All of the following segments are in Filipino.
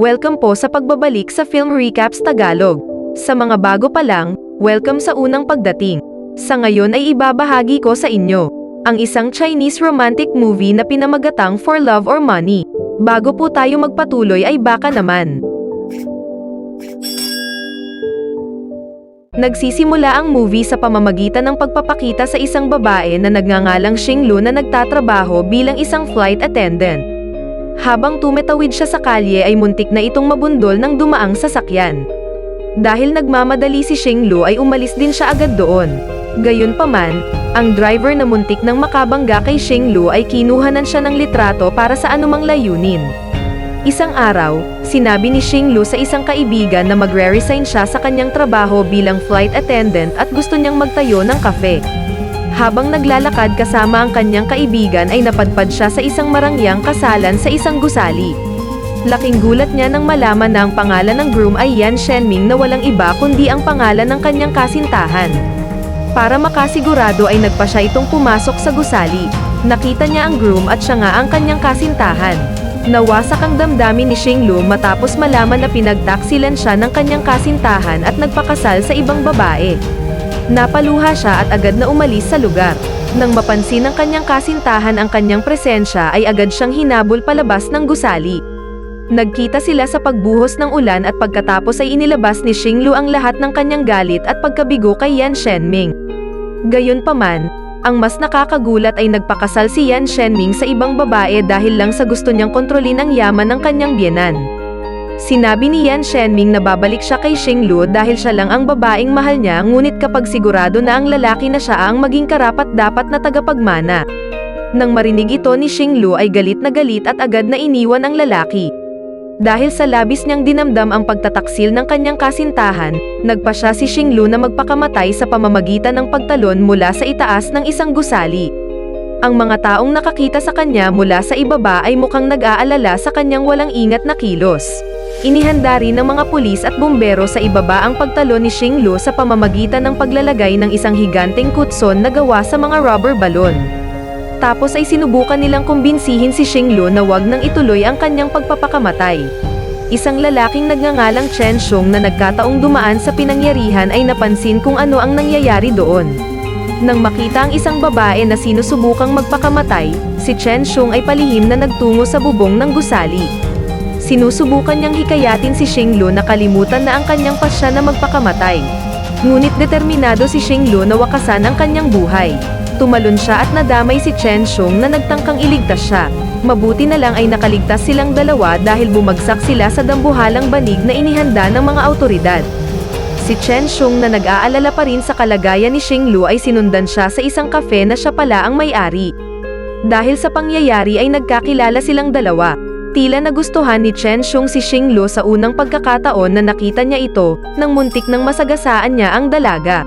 Welcome po sa pagbabalik sa Film Recaps Tagalog. Sa mga bago pa lang, welcome sa unang pagdating. Sa ngayon ay ibabahagi ko sa inyo ang isang Chinese romantic movie na pinamagatang For Love or Money. Bago po tayo magpatuloy ay baka naman. Nagsisimula ang movie sa pamamagitan ng pagpapakita sa isang babae na nagngangalang Xinglu na nagtatrabaho bilang isang flight attendant. Habang tumetawid siya sa kalye ay muntik na itong mabundol ng dumaang sasakyan. Dahil nagmamadali si Xinglu ay umalis din siya agad doon. Gayunpaman, ang driver na muntik ng makabangga kay Xinglu ay kinuhanan siya ng litrato para sa anumang layunin. Isang araw, sinabi ni Xinglu sa isang kaibigan na magre-resign siya sa kanyang trabaho bilang flight attendant at gusto niyang magtayo ng kafe. Habang naglalakad kasama ang kanyang kaibigan ay napadpad siya sa isang marangyang kasalan sa isang gusali. Laking gulat niya nang malaman na ang pangalan ng groom ay Yan Shenming na walang iba kundi ang pangalan ng kanyang kasintahan. Para makasigurado ay nagpa siya itong pumasok sa gusali. Nakita niya ang groom at siya nga ang kanyang kasintahan. Nawasak ang damdamin ni Xinglu matapos malaman na pinagtaksilan siya ng kanyang kasintahan at nagpakasal sa ibang babae. Napaluha siya at agad na umalis sa lugar. Nang mapansin ng kanyang kasintahan ang kanyang presensya ay agad siyang hinabol palabas ng gusali. Nagkita sila sa pagbuhos ng ulan at pagkatapos ay inilabas ni Xinglu ang lahat ng kanyang galit at pagkabigo kay Yan Shenming. Gayunpaman, ang mas nakakagulat ay nagpakasal si Yan Shenming sa ibang babae dahil lang sa gusto niyang kontrolin ang yaman ng kanyang biyenan. Sinabi ni Yan Shenming na babalik siya kay Xinglu dahil siya lang ang babaeng mahal niya ngunit kapag sigurado na ang lalaki na siya ang maging karapat-dapat na tagapagmana. Nang marinig ito ni Xinglu ay galit na galit at agad na iniwan ang lalaki. Dahil sa labis niyang dinamdam ang pagtataksil ng kanyang kasintahan, nagpa siya si Xinglu na magpakamatay sa pamamagitan ng pagtalon mula sa itaas ng isang gusali. Ang mga taong nakakita sa kanya mula sa ibaba ay mukhang nag-aalala sa kanyang walang ingat na kilos. Inihanda rin ng mga pulis at bumbero sa ibaba ang pagtalon ni Xinglu sa pamamagitan ng paglalagay ng isang higanteng kutson na gawa sa mga rubber balon. Tapos ay sinubukan nilang kumbinsihin si Xinglu na wag nang ituloy ang kanyang pagpapakamatay. Isang lalaking nagngangalang Chen Xiong na nagkataong dumaan sa pinangyarihan ay napansin kung ano ang nangyayari doon. Nang makita ang isang babae na sinusubukang magpakamatay, si Chen Xiong ay palihim na nagtungo sa bubong ng gusali. Sinusubukan niyang hikayatin si Xinglu na kalimutan na ang kanyang pasya na magpakamatay. Ngunit determinado si Xinglu na wakasan ang kanyang buhay. Tumalon siya at nadamay si Chen Xiong na nagtangkang iligtas siya. Mabuti na lang ay nakaligtas silang dalawa dahil bumagsak sila sa dambuhalang banig na inihanda ng mga autoridad. Si Chen Xiong na nag-aalala pa rin sa kalagayan ni Xinglu ay sinundan siya sa isang kafe na siya pala ang may-ari. Dahil sa pangyayari ay nagkakilala silang dalawa. Tila nagustuhan ni Chen Xiong si Xinglu sa unang pagkakataon na nakita niya ito, nang muntik nang masagasaan niya ang dalaga.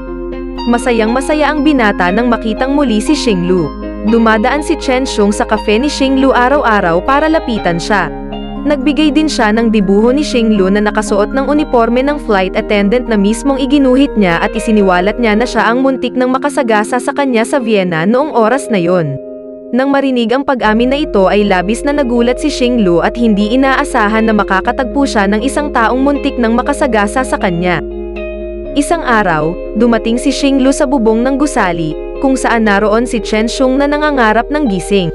Masayang masaya ang binata nang makitang muli si Xinglu. Dumadaan si Chen Xiong sa kafe ni Xinglu araw-araw para lapitan siya. Nagbigay din siya ng dibuho ni Xinglu na nakasuot ng uniforme ng flight attendant na mismong iginuhit niya at isiniwalat niya na siya ang muntik ng makasagasa sa kanya sa Vienna noong oras na yon. Nang marinig ang pag-amin na ito ay labis na nagulat si Xinglu at hindi inaasahan na makakatagpo siya ng isang taong muntik ng makasagasa sa kanya. Isang araw, dumating si Xinglu sa bubong ng gusali, kung saan naroon si Chen Xiong na nangangarap ng gising.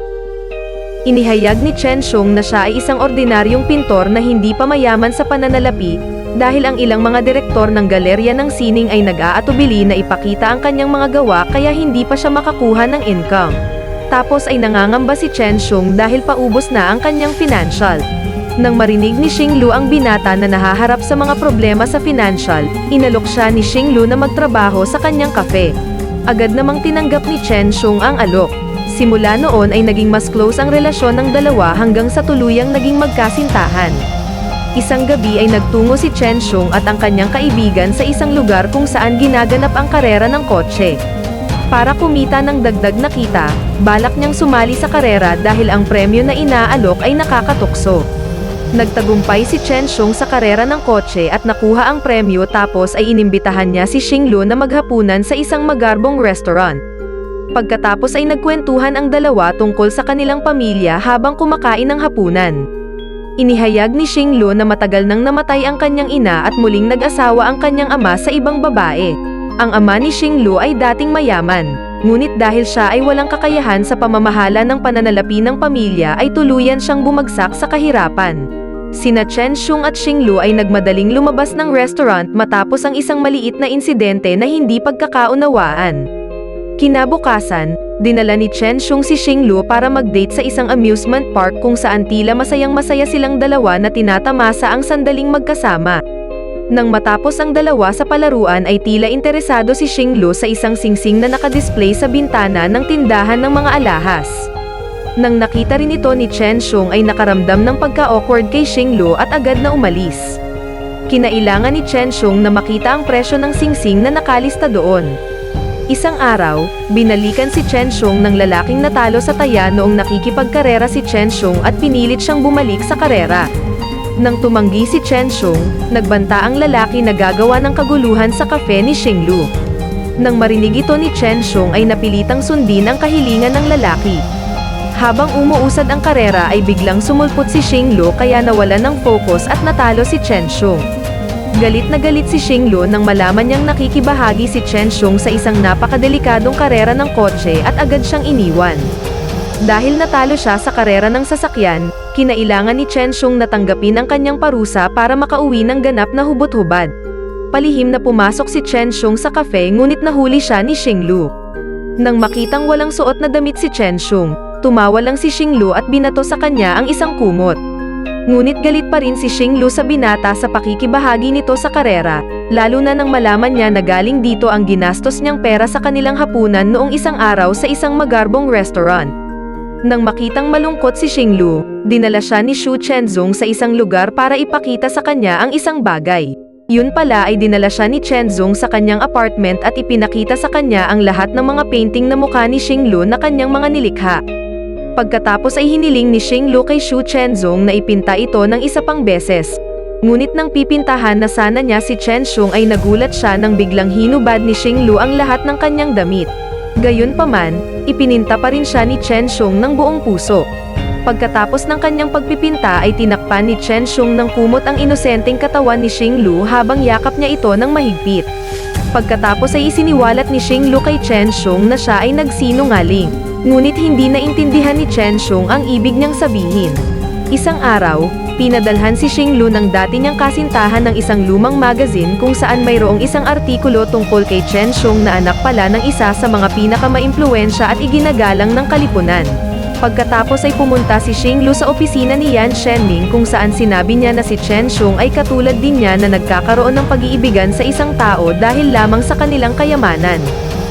Inihayag ni Chen Xiong na siya ay isang ordinaryong pintor na hindi pa mayaman sa pananalapi, dahil ang ilang mga direktor ng galerya ng sining ay nag-aatubili na ipakita ang kanyang mga gawa kaya hindi pa siya makakuha ng income. Tapos ay nangangamba si Chen Xiong dahil paubos na ang kanyang financial. Nang marinig ni Xinglu ang binata na nahaharap sa mga problema sa financial, inalok siya ni Xinglu na magtrabaho sa kanyang kafe. Agad namang tinanggap ni Chen Xiong ang alok. Simula noon ay naging mas close ang relasyon ng dalawa hanggang sa tuluyang naging magkasintahan. Isang gabi ay nagtungo si Chen Xiong at ang kanyang kaibigan sa isang lugar kung saan ginaganap ang karera ng kotse. Para kumita ng dagdag na kita, balak niyang sumali sa karera dahil ang premyo na inaalok ay nakakatukso. Nagtagumpay si Chen Xiong sa karera ng kotse at nakuha ang premyo tapos ay inimbitahan niya si Xinglu na maghapunan sa isang magarbong restaurant. Pagkatapos ay nagkwentuhan ang dalawa tungkol sa kanilang pamilya habang kumakain ng hapunan. Inihayag ni Xinglu na matagal nang namatay ang kanyang ina at muling nag-asawa ang kanyang ama sa ibang babae. Ang ama ni Xinglu ay dating mayaman, ngunit dahil siya ay walang kakayahan sa pamamahala ng pananalapi ng pamilya ay tuluyan siyang bumagsak sa kahirapan. Sina Chen Shung at Xinglu ay nagmadaling lumabas ng restaurant matapos ang isang maliit na insidente na hindi pagkakaunawaan. Kinabukasan, dinala ni Chen Shung si Xinglu para mag-date sa isang amusement park kung saan tila masayang masaya silang dalawa na tinatamasa ang sandaling magkasama. Nang matapos ang dalawa sa palaruan ay tila interesado si Xinglu sa isang singsing na nakadisplay sa bintana ng tindahan ng mga alahas. Nang nakita rin ito ni Chen Shung ay nakaramdam ng pagka-awkward kay Xinglu at agad na umalis. Kinailangan ni Chen Shung na makita ang presyo ng singsing na nakalista doon. Isang araw, binalikan si Chen Shung ng lalaking natalo sa taya noong nakikipagkarera si Chen Shung at pinilit siyang bumalik sa karera. Nang tumanggi si Chen Shung, nagbanta ang lalaki na gagawa ng kaguluhan sa kafe ni Xinglu. Nang marinig ito ni Chen Shung ay napilitang sundin ang kahilingan ng lalaki. Habang umuusad ang karera ay biglang sumulpot si Xinglu kaya nawalan ng focus at natalo si Chen Shung. Galit na galit si Xinglu nang malaman niyang nakikibahagi si Chen Shung sa isang napakadelikadong karera ng kotse at agad siyang iniwan. Dahil natalo siya sa karera ng sasakyan, kinailangan ni Chen Shung na tanggapin ang kanyang parusa para makauwi ng ganap na hubot-hubad. Palihim na pumasok si Chen Shung sa kafe ngunit nahuli siya ni Xinglu. Nang makitang walang suot na damit si Chen Shung, tumawa lang si Xinglu at binato sa kanya ang isang kumot. Ngunit galit pa rin si Xinglu sa binata sa pakikibahagi nito sa karera, lalo na nang malaman niya na galing dito ang ginastos niyang pera sa kanilang hapunan noong isang araw sa isang magarbong restaurant. Nang makitang malungkot si Xinglu, dinala siya ni Xu Chenzong sa isang lugar para ipakita sa kanya ang isang bagay. Yun pala ay dinala siya ni Chenzong sa kanyang apartment at ipinakita sa kanya ang lahat ng mga painting na mukha ni Xinglu na kanyang mga nilikha. Pagkatapos ay hiniling ni Xinglu kay Xu Chenzong na ipinta ito ng isa pang beses. Ngunit nang pipintahan na sana niya si Chen Shung ay nagulat siya nang biglang hinubad ni Xinglu ang lahat ng kanyang damit. Gayunpaman, ipininta pa rin siya ni Chen Shung ng buong puso. Pagkatapos ng kanyang pagpipinta ay tinakpan ni Chen Shung ng kumot ang inosenteng katawan ni Xinglu habang yakap niya ito ng mahigpit. Pagkatapos ay isiniwalat ni Xinglu kay Chen Shung na siya ay nagsinungaling. Ngunit hindi naintindihan ni Chen Shung ang ibig niyang sabihin. Isang araw, pinadalhan si Xinglu ng dati niyang kasintahan ng isang lumang magazine kung saan mayroong isang artikulo tungkol kay Chen Shung na anak pala ng isa sa mga pinakamaimpluensya at iginagalang ng kalipunan. Pagkatapos ay pumunta si Xinglu sa opisina ni Yan Shenming kung saan sinabi niya na si Chen Shung ay katulad din niya na nagkakaroon ng pag-iibigan sa isang tao dahil lamang sa kanilang kayamanan.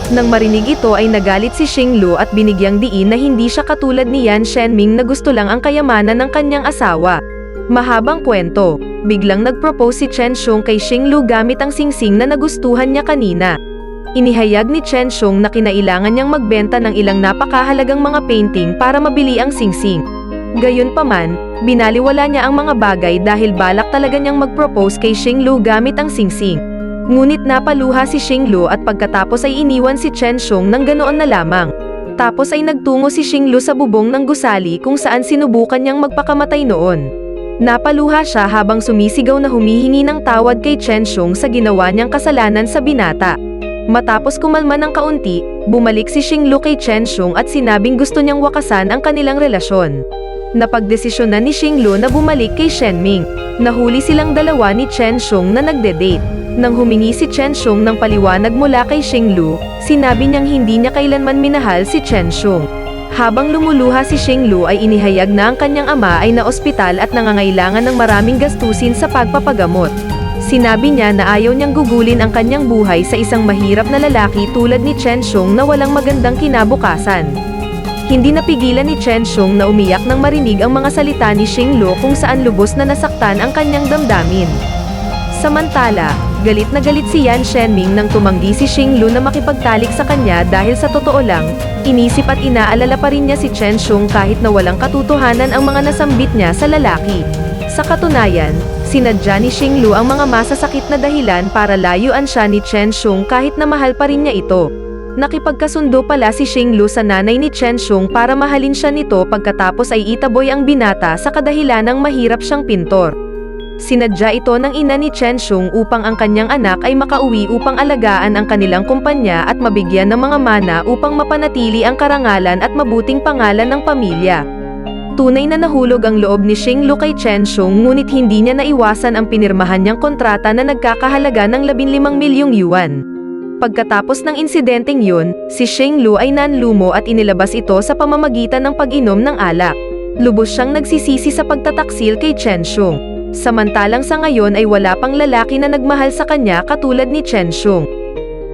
Nang marinig ito ay nagalit si Xinglu at binigyang diin na hindi siya katulad ni Yan Shenming na gusto lang ang kayamanan ng kanyang asawa. Mahabang kwento, biglang nag-propose si Chen Shung kay Xinglu gamit ang singsing na nagustuhan niya kanina. Inihayag ni Chen Shung na kinailangan niyang magbenta ng ilang napakahalagang mga painting para mabili ang singsing. Gayunpaman, binaliwala niya ang mga bagay dahil balak talaga niyang mag-propose kay Xinglu gamit ang singsing. Ngunit napaluha si Xinglu at pagkatapos ay iniwan si Chen Shung ng ganoon na lamang. Tapos ay nagtungo si Xinglu sa bubong ng gusali kung saan sinubukan niyang magpakamatay noon. Napaluha siya habang sumisigaw na humihingi ng tawad kay Chen Shung sa ginawa niyang kasalanan sa binata. Matapos kumalma ng kaunti, bumalik si Xinglu kay Chen Shung at sinabing gusto niyang wakasan ang kanilang relasyon. Napagdesisyon na ni Xinglu na bumalik kay Shenming. Nahuli silang dalawa ni Chen Shung na nagde-date. Nang humingi si Chen Shung ng paliwanag mula kay Xinglu, sinabi niyang hindi niya kailanman minahal si Chen Shung. Habang lumuluha si Xinglu ay inihayag na ang kanyang ama ay na-ospital at nangangailangan ng maraming gastusin sa pagpapagamot. Sinabi niya na ayaw niyang gugulin ang kanyang buhay sa isang mahirap na lalaki tulad ni Chen Shung na walang magandang kinabukasan. Hindi napigilan ni Chen Shung na umiyak nang marinig ang mga salita ni Xinglu kung saan lubos na nasaktan ang kanyang damdamin. Samantala, galit na galit si Yan Shenming nang tumanggi si Xinglu na makipagtalik sa kanya dahil sa totoo lang, inisip at inaalala pa rin niya si Chen Shung kahit na walang katotohanan ang mga nasambit niya sa lalaki. Sa katunayan, sinadya ni Xinglu ang mga masasakit na dahilan para layuan siya ni Chen Shung kahit na mahal pa rin niya ito. Nakipagkasundo pala si Xinglu sa nanay ni Chen Shung para mahalin siya nito pagkatapos ay itaboy ang binata sa kadahilanang mahirap siyang pintor. Sinadya ito ng ina ni Chen Shung upang ang kanyang anak ay makauwi upang alagaan ang kanilang kumpanya at mabigyan ng mga mana upang mapanatili ang karangalan at mabuting pangalan ng pamilya. Tunay na nahulog ang loob ni Xinglu kay Chen Shung ngunit hindi niya naiwasan ang pinirmahan niyang kontrata na nagkakahalaga ng 15 milyong yuan. Pagkatapos ng insidenteng yun, si Xinglu ay nanlumo at inilabas ito sa pamamagitan ng pag-inom ng alak. Lubos siyang nagsisisi sa pagtataksil kay Chen Shung. Samantalang sa ngayon ay wala pang lalaki na nagmahal sa kanya katulad ni Chen Shung.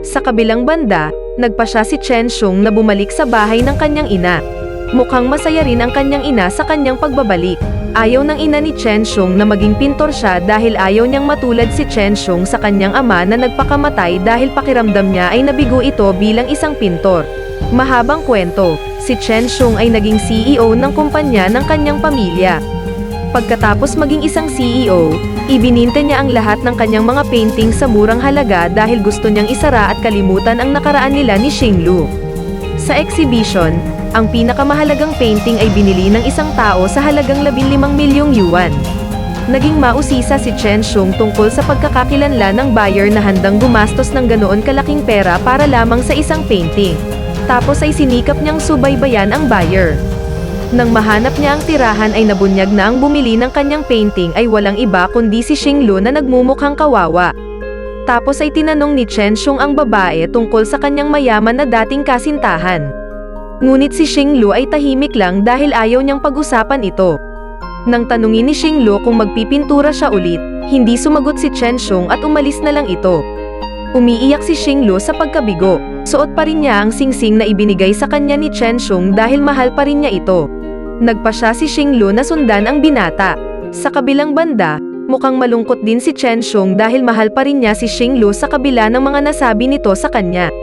Sa kabilang banda, nagpa siya si Chen Shung na bumalik sa bahay ng kanyang ina. Mukhang masaya rin ang kanyang ina sa kanyang pagbabalik. Ayaw ng ina ni Chen Shung na maging pintor siya dahil ayaw niyang matulad si Chen Shung sa kanyang ama na nagpakamatay dahil pakiramdam niya ay nabigo ito bilang isang pintor. Mahabang kwento, si Chen Shung ay naging CEO ng kumpanya ng kanyang pamilya. Pagkatapos maging isang CEO, ibininta niya ang lahat ng kanyang mga painting sa murang halaga dahil gusto niyang isara at kalimutan ang nakaraan nila ni Xinglu. Sa exhibition, ang pinakamahalagang painting ay binili ng isang tao sa halagang 15 milyong yuan. Naging mausisa si Chen Shung tungkol sa pagkakakilanla ng buyer na handang gumastos ng ganoon kalaking pera para lamang sa isang painting. Tapos ay sinikap niyang subaybayan ang buyer. Nang mahanap niya ang tirahan ay nabunyag na ang bumili ng kanyang painting ay walang iba kundi si Xinglu na nagmumukhang kawawa. Tapos ay tinanong ni Chen Shung ang babae tungkol sa kanyang mayaman na dating kasintahan. Ngunit si Xinglu ay tahimik lang dahil ayaw niyang pag-usapan ito. Nang tanungin ni Xinglu kung magpipintura siya ulit, hindi sumagot si Chen Shung at umalis na lang ito. Umiiyak si Xinglu sa pagkabigo. Suot pa rin niya ang singsing na ibinigay sa kanya ni Chen Shung dahil mahal pa rin niya ito. Nagpa siya si Xinglu na sundan ang binata. Sa kabilang banda, mukhang malungkot din si Chen Shung dahil mahal pa rin niya si Xinglu sa kabila ng mga nasabi nito sa kanya.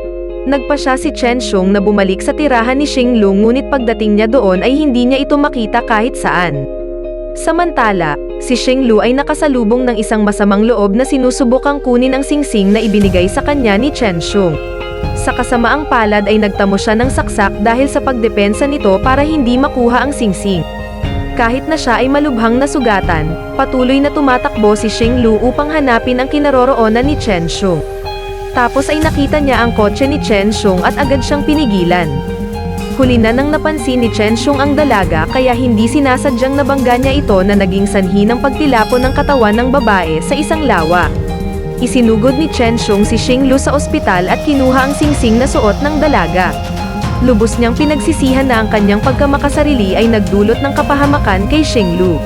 Nagpa siya si Chen Shung na bumalik sa tirahan ni Xinglu ngunit pagdating niya doon ay hindi niya ito makita kahit saan. Samantala, si Xinglu ay nakasalubong ng isang masamang loob na sinusubukang kunin ang singsing na ibinigay sa kanya ni Chen Shung. Sa kasamaang palad ay nagtamo siya ng saksak dahil sa pagdepensa nito para hindi makuha ang singsing. Kahit na siya ay malubhang nasugatan, patuloy na tumatakbo si Xinglu upang hanapin ang kinaroroonan ni Chen Shung. Tapos ay nakita niya ang kotse ni Chen Shung at agad siyang pinigilan. Huli na nang napansin ni Chen Shung ang dalaga kaya hindi sinasadyang nabangga niya ito na naging sanhi ng pagtilapon ng katawan ng babae sa isang lawa. Isinugod ni Chen Shung si Xinglu sa ospital at kinuha ang singsing na suot ng dalaga. Lubos niyang pinagsisihan na ang kanyang pagkamakasarili ay nagdulot ng kapahamakan kay Xinglu.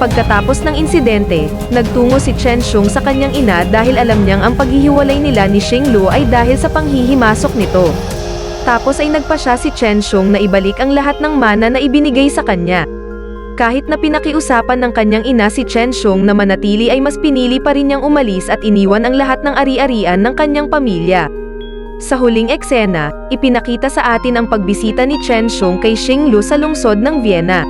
Pagkatapos ng insidente, nagtungo si Chen Shung sa kanyang ina dahil alam niyang ang paghihiwalay nila ni Xinglu ay dahil sa panghihimasok nito. Tapos ay nagpa siya si Chen Shung na ibalik ang lahat ng mana na ibinigay sa kanya. Kahit na pinakiusapan ng kanyang ina si Chen Shung na manatili ay mas pinili pa rin niyang umalis at iniwan ang lahat ng ari-arian ng kanyang pamilya. Sa huling eksena, ipinakita sa atin ang pagbisita ni Chen Shung kay Xinglu sa lungsod ng Vienna.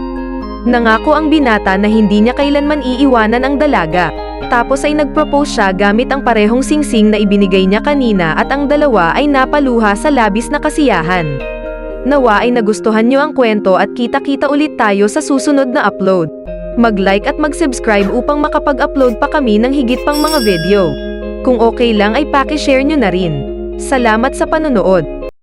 Nangako ang binata na hindi niya kailanman iiwanan ang dalaga. Tapos ay nagpropose siya gamit ang parehong singsing na ibinigay niya kanina at ang dalawa ay napaluha sa labis na kasiyahan. Nawa ay nagustuhan niyo ang kwento at kita-kita ulit tayo sa susunod na upload. Mag-like at mag-subscribe upang makapag-upload pa kami ng higit pang mga video. Kung okay lang ay paki-share nyo na rin. Salamat sa panonood.